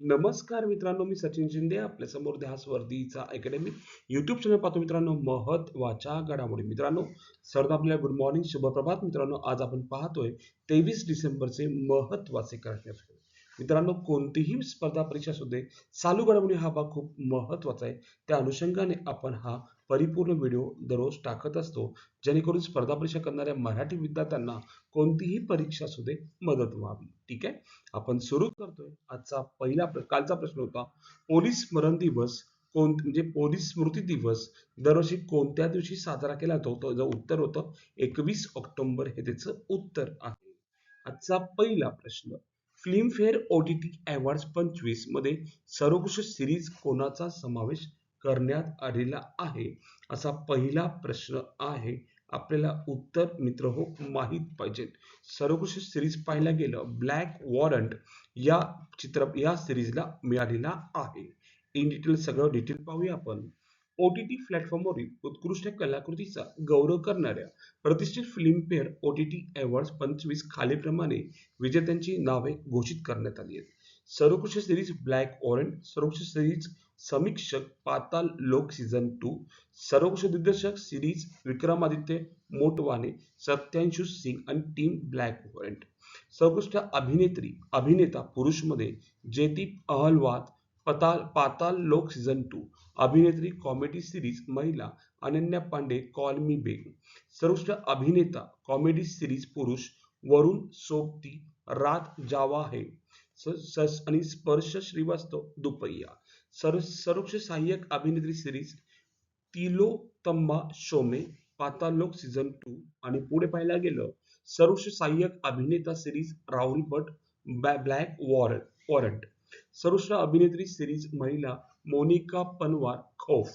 नमस्कार मित्रांनो मी सचिन शिंदे आपल्यासमोर ध्यास वर्दीचा अकॅडमी युट्यूब चॅनल पाहतो मित्रांनो महत्त्वाच्या घडामोडी. मित्रांनो सर्व आपल्याला गुड मॉर्निंग शुभप्रभात. मित्रांनो आज आपण पाहतोय तेवीस डिसेंबरचे महत्त्वाचे कार्यक्रम. मित्रांनो कोणतीही स्पर्धा परीक्षा असू दे चालू घडामोडी हा भाग खूप महत्त्वाचा आहे. त्या अनुषंगाने आपण हा परिपूर्ण व्हिडिओ दररोज टाकत असतो जेणेकरून स्पर्धा परीक्षा करणाऱ्या मराठी विद्यार्थ्यांना कोणतीही परीक्षा असू दे मदत व्हावी. ठीक आहे? आपण सुरू करतोय. आजचा पहिला कालचा प्रश्न होता पोलीस स्मरण दिवस कोण म्हणजे पोलीस स्मृती दिवस दरवर्षी कोणत्या दिवशी साजरा केला जातो? तो जो उत्तर होतं एकवीस ऑक्टोबर हे त्याचं उत्तर आहे. आजचा पहिला प्रश्न Filmfare O T T awards पंचवीसमध्ये सर्वोकृष्ट सिरीज कोणाचा समावेश करण्यात आलेला आहे? असा पहिला प्रश्न आहे. आपल्याला उत्तर मित्र हो माहीत पाहिजे. सर्वोकृष्ट सिरीज पाहायला गेलं ब्लॅक वॉरंट या चित्र या सिरीजला मिळालेला आहे. इन डिटेल सगळं डिटेल पाहूया आपण. ओ टी टी प्लॅटफॉर्मवरील उत्कृष्ट कलाकृतीचा गौरव करणाऱ्या प्रतिष्ठित Filmfare O T T awards पंचवीस खालीलप्रमाणे विजेत्यांची नावे घोषित करण्यात आली आहेत. सर्वोकृष्ट सिरीज ब्लॅक वॉरंट सर्वोत्कृष्ट सिरीज समीक्षक पाताल लोक सीझन टू सर्वोत्कृष्ट दिग्दर्शक सिरीज विक्रमादित्य मोटवाने सत्यांशु सिंग आणि टीम ब्लॅक वॉरंट सर्वोकृष्ट अभिनेत्री अभिनेता पुरुषमध्ये जयदीप अहलवाद पताल पाताल लोक सीझन टू अभिनेत्री कॉमेडी सिरीज महिला Ananya Panday call me bae सर्वोच्च अभिनेता कॉमेडी सिरीज पुरुष वरुण सोबती रात जावा है. आणि स्पर्श श्रीवास्तव दुपय्या सर्व सहाय्यक अभिनेत्री series Tillotama Shome Paatal Lok season two आणि पुढे पाहायला गेलं सर्वोच्च सहाय्यक अभिनेता series Rahul Bhatt black warrant warrant. सर्वोच्च अभिनेत्री सिरीज महिला मोनिका पनवार खौफ.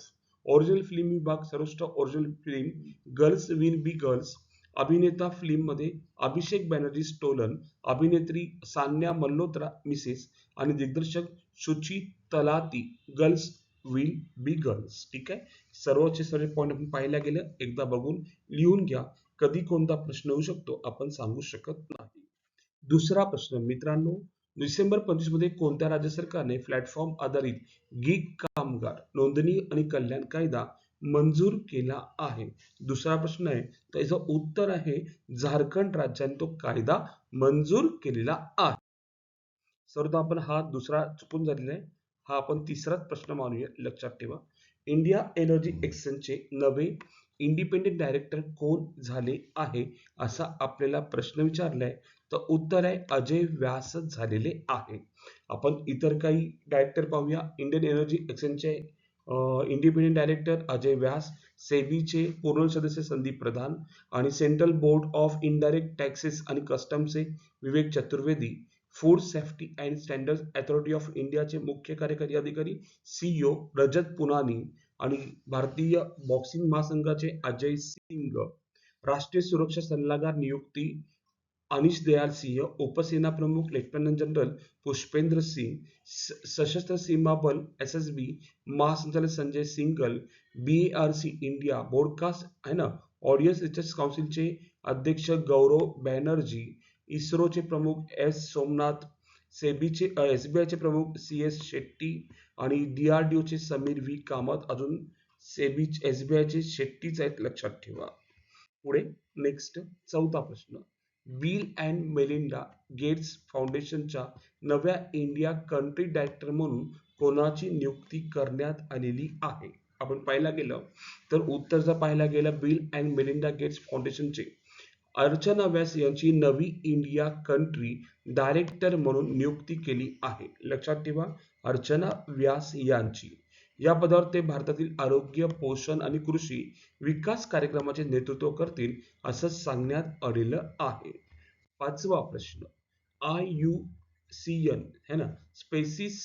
ओरिजिनल फिल्म विभाग सर्वोत्कृष्ट original film girls will be girls अभिनेता फिल्ममध्ये अभिषेक बॅनर्जी स्टोलन अभिनेत्री सान्या मल्होत्रा मिसेस आणि दिग्दर्शक Shuchi Talati girls will be girls ठीक आहे? सर्वचे सर्व पॉईंट आपण पाहायला गेलं एकदा बघून लिहून घ्या. कधी कोणता प्रश्न येऊ शकतो आपण सांगू शकत नाही. दुसरा प्रश्न मित्रांनो डिसेंबर पंचवीसमध्ये कोणत्या राज्य सरकारने प्लॅटफॉर्म आधारित गिग कामगार नोंदणी आणि कल्याण कायदा मंजूर केला आहे? दुसरा प्रश्न आहे त्याचं उत्तर आहे झारखंड राज्याने तो कायदा मंजूर केलेला आहे. सर्वदा आपण हा दुसरा चुकून झालेला आहे. हा आपण तिसराच प्रश्न मानूया. लक्षात ठेवा. इंडिया एनर्जी एक्सचेंजचे नवे इंडिपेंडेंट डायरेक्टर कोण झाले आहे असा आपल्याला प्रश्न विचारलाय तर उत्तर आहे अजय व्यासच झालेले आहे. आपण इतर काही डायरेक्टर पाहूया. इंडियन एनर्जी एक्सचेंजचे इंडिपेंडेंट डायरेक्टर अजय व्यास सेबीचे पूर्ण सदस्य संदीप प्रधान आणि central board of indirect taxes आणि कस्टमचे Vivek Chaturvedi. Food safety and standard authority of इंडियाचे मुख्य कार्यकारी अधिकारी सीईओ रजत पुनानी. आणि भारतीय बॉक्सिंग महासंघाचे अजय सिंग राष्ट्रीय सुरक्षा सल्लागार नियुक्ती अनिश दयाल सिंह उपसेना प्रमुख लेफ्टनंट जनरल पुष्पेंद्र सिंग स- सशस्त्र सीमा बल एस एस बी महासंचालक Sanjay Singhal B R C India broadcast आहे ना? ऑडियन्स रिसर्च काउन्सिलचे अध्यक्ष गौरव बॅनर्जी इस्रोचे प्रमुख एस सोमनाथ सेबीचे एस बी आयचे प्रमुख सी एस शेट्टी आणि डी आर डी ओचे समीर व्ही. कामत अजून सेबी एस बी आयचे शेट्टीच आहेत लक्षात ठेवा. पुढे नेक्स्ट चौथा प्रश्न. बिल अँड मेलिंडा गेट्स फाउंडेशनच्या नव्या इंडिया कंट्री डायरेक्टर म्हणून कोणाची नियुक्ती करण्यात आलेली आहे? आपण पाहायला गेलं तर उत्तर जर पाहायला गेलं बिल अँड मेलिंडा गेट्स फाउंडेशनचे अर्चना व्यास यांची नवी इंडिया कंट्री डायरेक्टर म्हणून नियुक्ती केली आहे. लक्षात ठेवा अर्चना व्यास यांची. या पदावर ते भारतातील आरोग्य पोषण आणि कृषी विकास कार्यक्रमाचे नेतृत्व करतील असं सांगण्यात आलेलं आहे. पाचवा प्रश्न. आय यू सी एन है ना? स्पेसिस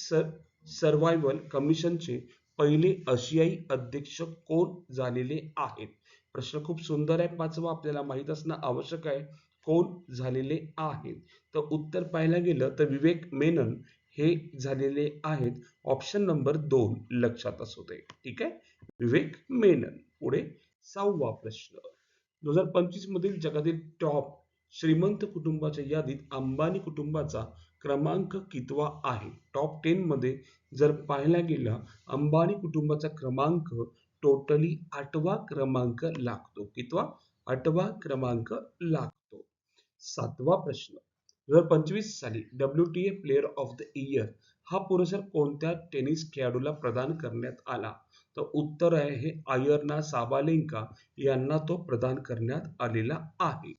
सर्व्हायव्हल कमिशनचे पहिले आशियाई अध्यक्ष कोण झालेले आहेत? प्रश्न खूप सुंदर आहे पाचवा आपल्याला माहीत असणं आवश्यक आहे कोण झालेले आहेत? तर उत्तर पाहायला गेलं तर विवेक मेनन हे झालेले आहेत. ऑप्शन नंबर दोन लक्षात असू दे. ठीक आहे? विवेक मेनन. पुढे सहावा प्रश्न. दोन हजार पंचवीस मधील जगातील टॉप श्रीमंत कुटुंबाच्या यादीत अंबानी कुटुंबाचा क्रमांक कितवा आहे? टॉप टेन मध्ये जर पाहायला गेलं अंबानी कुटुंबाचा क्रमांक टोटली आठवा क्रमांक लागतो. कितवा? आठवा क्रमांक लागतो. सातवा प्रश्न. दोन हजार पंचवीस साली W T A player of the year हा पुरस्कार कोणत्या टेनिस खेळाडूला प्रदान करण्यात आला? तर उत्तर आहे हे आयर्ना साबालेंका यांना तो प्रदान करण्यात आलेला आहे.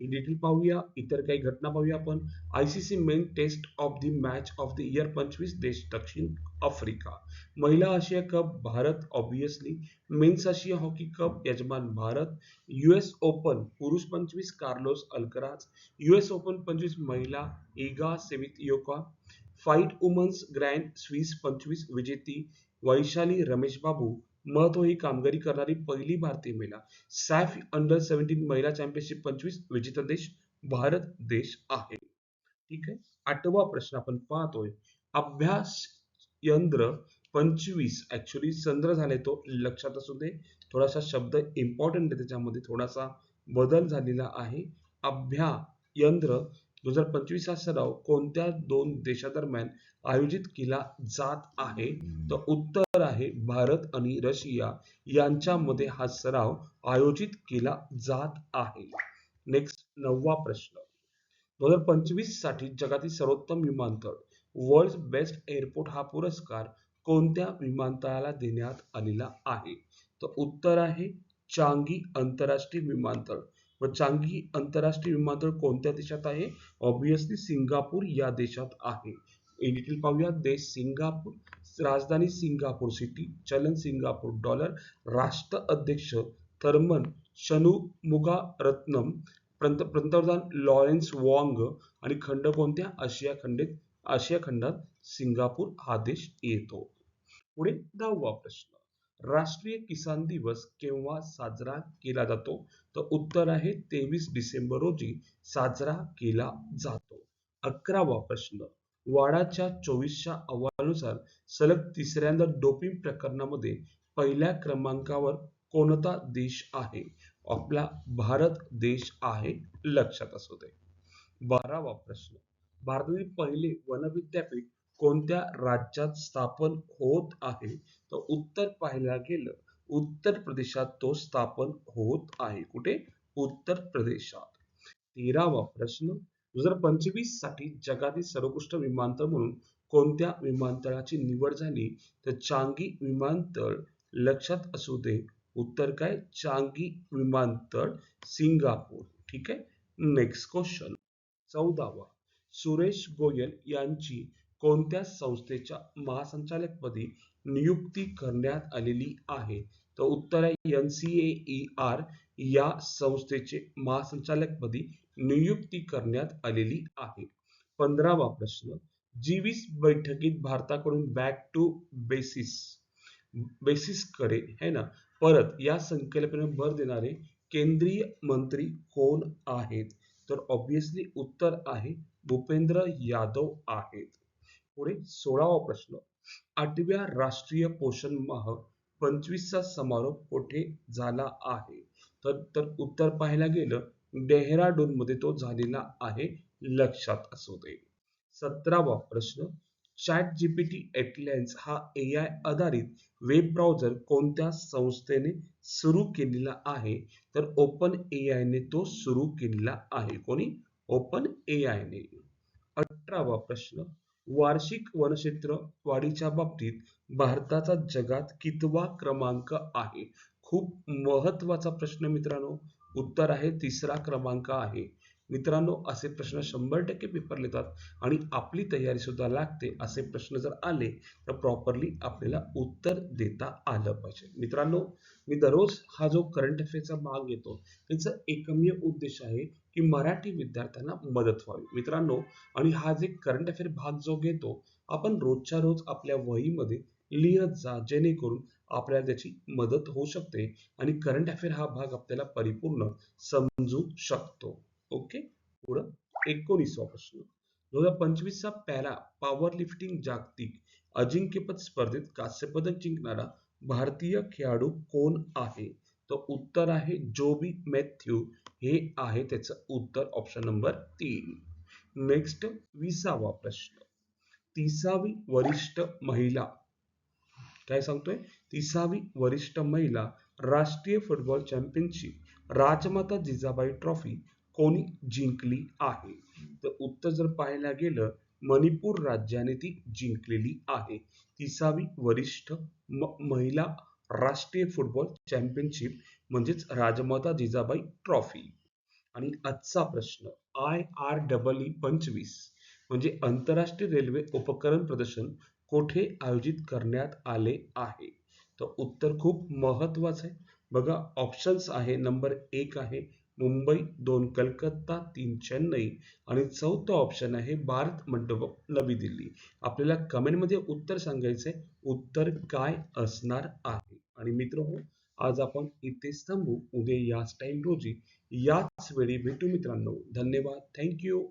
इन डिटेल पाहूया इतर काही घटना पाहूया आपण. I C C men test of the match of the year पंचवीस देश दक्षिण आफ्रिका. महिला आशिया कप भारत ऑब्विसली मेन्स आशिया हॉकी कप यजमान भारत. युएस ओपन पुरुष पंचवीस कार्लोस अल्कराज. युएस ओपन पंचवीस महिला इगा सेवितियोका फाईट वुमन्स ग्रँड स्विस पंचवीस विजेती. वैशाली रमेश बाबू. महत्त्व ही कामगिरी करणारी पहिली भारतीय महिला. सॅफ अंडर सेव्हन्टीन महिला चॅम्पियनशिप पंचवीस विजेता देश भारत देश आहे. ठीक आहे? आठवा प्रश्न आपण पाहतोय. अभ्यास यंत्र पंचवीस ऍक्च्युली चंद्र झाले तो लक्षात असू दे. थोडासा शब्द इम्पॉर्टंट आहे त्याच्यामध्ये. थोडासा बदल झालेला आहे. अभ्या यंत्र दोन हजार पंचवीस हा सराव कोणत्या दोन देशादरम्यान आयोजित केला जात आहे? तर उत्तर आहे भारत आणि रशिया यांच्यामध्ये हा सराव आयोजित केला जात आहे. नेक्स्ट नववा प्रश्न. दोन हजार पंचवीससाठी जगातील सर्वोत्तम विमानतळ वर्ल्ड बेस्ट एअरपोर्ट हा पुरस्कार कोणत्या विमानतळाला देण्यात आलेला आहे? तर उत्तर आहे चांगी आंतरराष्ट्रीय विमानतळ. व चांगी आंतरराष्ट्रीय विमानतळ कोणत्या देशात आहे? ऑब्विसली सिंगापूर या देशात आहे. इन डिटेल पाहूया देश सिंगापूर राजधानी सिंगापूर सिटी चलन सिंगापूर डॉलर राष्ट्र अध्यक्ष थर्मन शनुमुगा रत्नम पंत पंतप्रधान लॉरेन्स वॉंग आणि खंड कोणत्या? आशिया खंडेत आशिया खंडात सिंगापूर हा देश येतो. पुढे दहावा प्रश्न. राष्ट्रीय किसान दिवस केव्हा साजरा केला जातो? तर उत्तर आहे तेवीस डिसेंबर रोजी साजरा केला जातो. अकरावा प्रश्न. वाडाच्या चोवीसच्या अहवालानुसार सलग तिसऱ्यांदा डोपिंग प्रकरणामध्ये पहिल्या क्रमांकावर कोणता देश आहे? आपला भारत देश आहे लक्षात असू दे. बारावा प्रश्न. भारतातील पहिले वन विद्यापीठ कोणत्या राज्यात स्थापन होत आहे? तर उत्तर पाहायला गेलं उत्तर प्रदेशात तो स्थापन होत आहे. कुठे? उत्तर प्रदेशात. तेरावा प्रश्न. दोन हजार पंचवीससाठी जगातील सर्वोत्कृष्ट विमानतळ म्हणून कोणत्या विमानतळाची निवड झाली? तर चांगी विमानतळ लक्षात असू दे. उत्तर काय? चांगी विमानतळ सिंगापूर. ठीक आहे? नेक्स्ट क्वेश्चन चौदावा. सुरेश गोयल यांची कोणत्या संस्थेच्या महासंचालकपदी नियुक्ती करण्यात आलेली आहे? तर उत्तर आहे एन सी ए आर या संस्थेचे महासंचालकपदी नियुक्ती करण्यात आलेली आहे. पंधरावा प्रश्न. जी वीस बैठकीत भारताकडून बॅक टू बेसिस बेसिसकडे है ना? परत या संकल्पनेवर भर देणारे केंद्रीय मंत्री कोण आहेत? तर ऑब्विसली उत्तर आहे भूपेंद्र यादव आहेत. पुढे सोळावा प्रश्न. आठव्या राष्ट्रीय पोषण माह पंचवीसचा समारोप कोठे झाला आहे? तर तर उत्तर पाहायला गेलं डेहराडून मध्ये तो झालेला आहे लक्षात असू दे. सतरावा प्रश्न चॅट जीपीटी एटलेन्स हा ए आय आधारित वेब ब्राउझर कोणत्या संस्थेने सुरू केलेला आहे? तर ओपन ए आय ने तो सुरू केलेला आहे. कोणी? ओपन ए आय ने. अठरावा प्रश्न वार्षिक वनक्षेत्र वाढीच्या बाबतीत भारताचा जगात कितवा क्रमांक आहे? खूप महत्त्वाचा प्रश्न मित्रांनो. उत्तर आहे तिसरा क्रमांक आहे. मित्रांनो असे प्रश्न शंभर टक्के पेपर येतात आणि आपली तयारी सुद्धा लागते असे प्रश्न जर आले तर प्रॉपरली आपल्याला उत्तर देता आलं पाहिजे. मित्रांनो मी दररोज हा जो करंट अफेअरचा भाग घेतो त्याचा एकमेव उद्देश आहे की मराठी विद्यार्थ्यांना मदत व्हावी. मित्रांनो आणि हा जे करंट अफेअर भाग जो घेतो आपण रोजच्या रोज आपल्या वहीमध्ये लिहत जा जेणेकरून आपल्याला त्याची मदत होऊ शकते आणि करंट अफेअर हा भाग आपल्याला परिपूर्ण समजू शकतो. ओके? पुढं एकोणीसवा प्रश्न दोन हजार पंचवीसचा पॅरा पॉवर लिफ्टिंग जागतिक अजिंक्यपद स्पर्धेत कांस्यपदक जिंकणारा भारतीय खेळाडू कोण आहे? तर उत्तर आहे जोबी मॅथ्यू. हे आहे त्याचं उत्तर ऑप्शन नंबर तीन. नेक्स्ट विसावा प्रश्न. तिसावी वरिष्ठ महिला. काय सांगतोय? तिसावी वरिष्ठ महिला राष्ट्रीय football championship Rajmata Jijabai trophy कोणी जिंकली आहे? तर उत्तर जर पाहायला गेलं मणिपूर राज्याने ती जिंकलेली आहे. तिसावी वरिष्ठ महिला राष्ट्रीय फुटबॉल चॅम्पियनशिप म्हणजेच राजमाता जिजाबाई ट्रॉफी आणि आजचा प्रश्न आय आर डबल ई पंचवीस म्हणजे आंतरराष्ट्रीय रेल्वे उपकरण प्रदर्शन कोठे आयोजित करण्यात आले आहे? तर उत्तर खूप महत्वाचं आहे. बघा ऑप्शन्स आहे नंबर एक आहे मुंबई दोन कलकत्ता तीन चेन्नई आणि चौथं ऑप्शन आहे भारत मंडपम नवी दिल्ली. आपल्याला कमेंटमध्ये उत्तर सांगायचंय. उत्तर काय असणार आहे? आणि मित्र आज आपण इथेच थांबू. उद्या याच टाइम रोजी याच वेळी भेटू मित्रांनो. धन्यवाद. थँक्यू